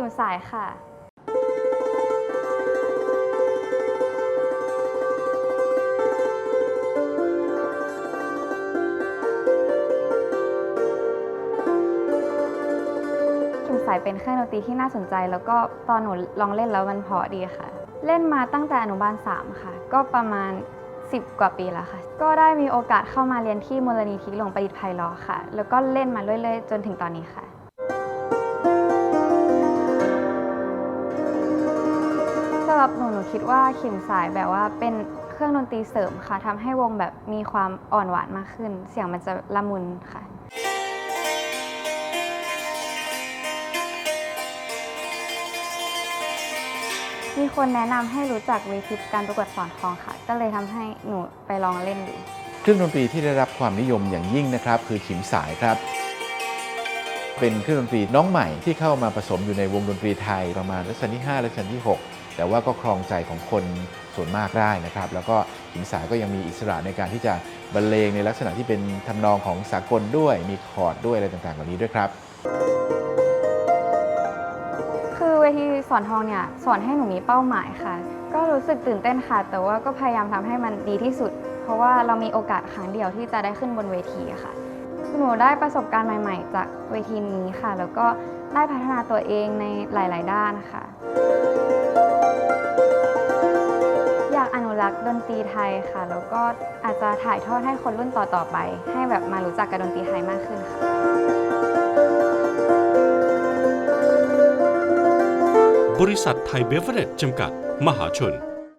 ขิมสายค่ะขิมสายเป็นเครื่องดนตรีที่น่าสนใจ แล้วก็ตอนหนูลองเล่นแล้วมันเพราะดีค่ะ เล่นมาตั้งแต่อนุบาล 3 ค่ะ ก็ประมาณ 10 กว่าปีแล้วค่ะ ก็ได้มีโอกาสเข้ามาเรียนที่มูลนิธิหลวงประดิษฐ์ไพเราะค่ะ แล้วก็เล่นมาเรื่อยๆ จนถึงตอนนี้ค่ะ หรับหนูหนูคิดว่าขิมสายแบบว่าเป็นเครื่องดนตรีเสริมค่ะทำให้วงแบบมีความอ่อนหวานมากขึ้น เสียงมันจะละมุนค่ะ มีคนแนะนำให้รู้จักเวทีการประกวดสอนทองค่ะ ก็เลยทำให้หนูไปลองเล่นดู เครื่องดนตรีที่ได้รับความนิยมอย่างยิ่งนะครับ คือขิมสายครับเป็นเครื่องดนตรีน้องใหม่ที่เข้ามาผสมอยู่ในวงดนตรีไทยประมาณรัชกาลที่5รัชกาลที่ 6 แต่ว่าก็ครองใจของคนส่วนมากได้นะครับ แล้วก็ขิมสายก็ยังมีอิสระในการที่จะบรรเลงในลักษณะที่เป็นทำนองของสากลด้วย มีคอร์ดด้วยอะไรต่างๆเหล่านี้ด้วยครับ คือเวทีสอนทองเนี่ยสอนให้หนูมีเป้าหมายค่ะ ก็รู้สึกตื่นเต้นค่ะ แต่ว่าก็พยายามทำให้มันดีที่สุด เพราะว่าเรามีโอกาสครั้งเดียวที่จะได้ขึ้นบนเวทีค่ะหนูได้ประสบการณ์ใหม่ ๆ จากเวทีนี้ค่ะ แล้วก็ได้พัฒนาตัวเองในหลาย ๆ ด้านค่ะ อนุรักษ์ดนตรีไทยค่ะ แล้วก็อาจจะถ่ายทอดให้คนรุ่นต่อๆไป ให้แบบมารู้จักกับดนตรีไทยมากขึ้นค่ะบริษัทไทยเบเวอเรจจำกัด มหาชน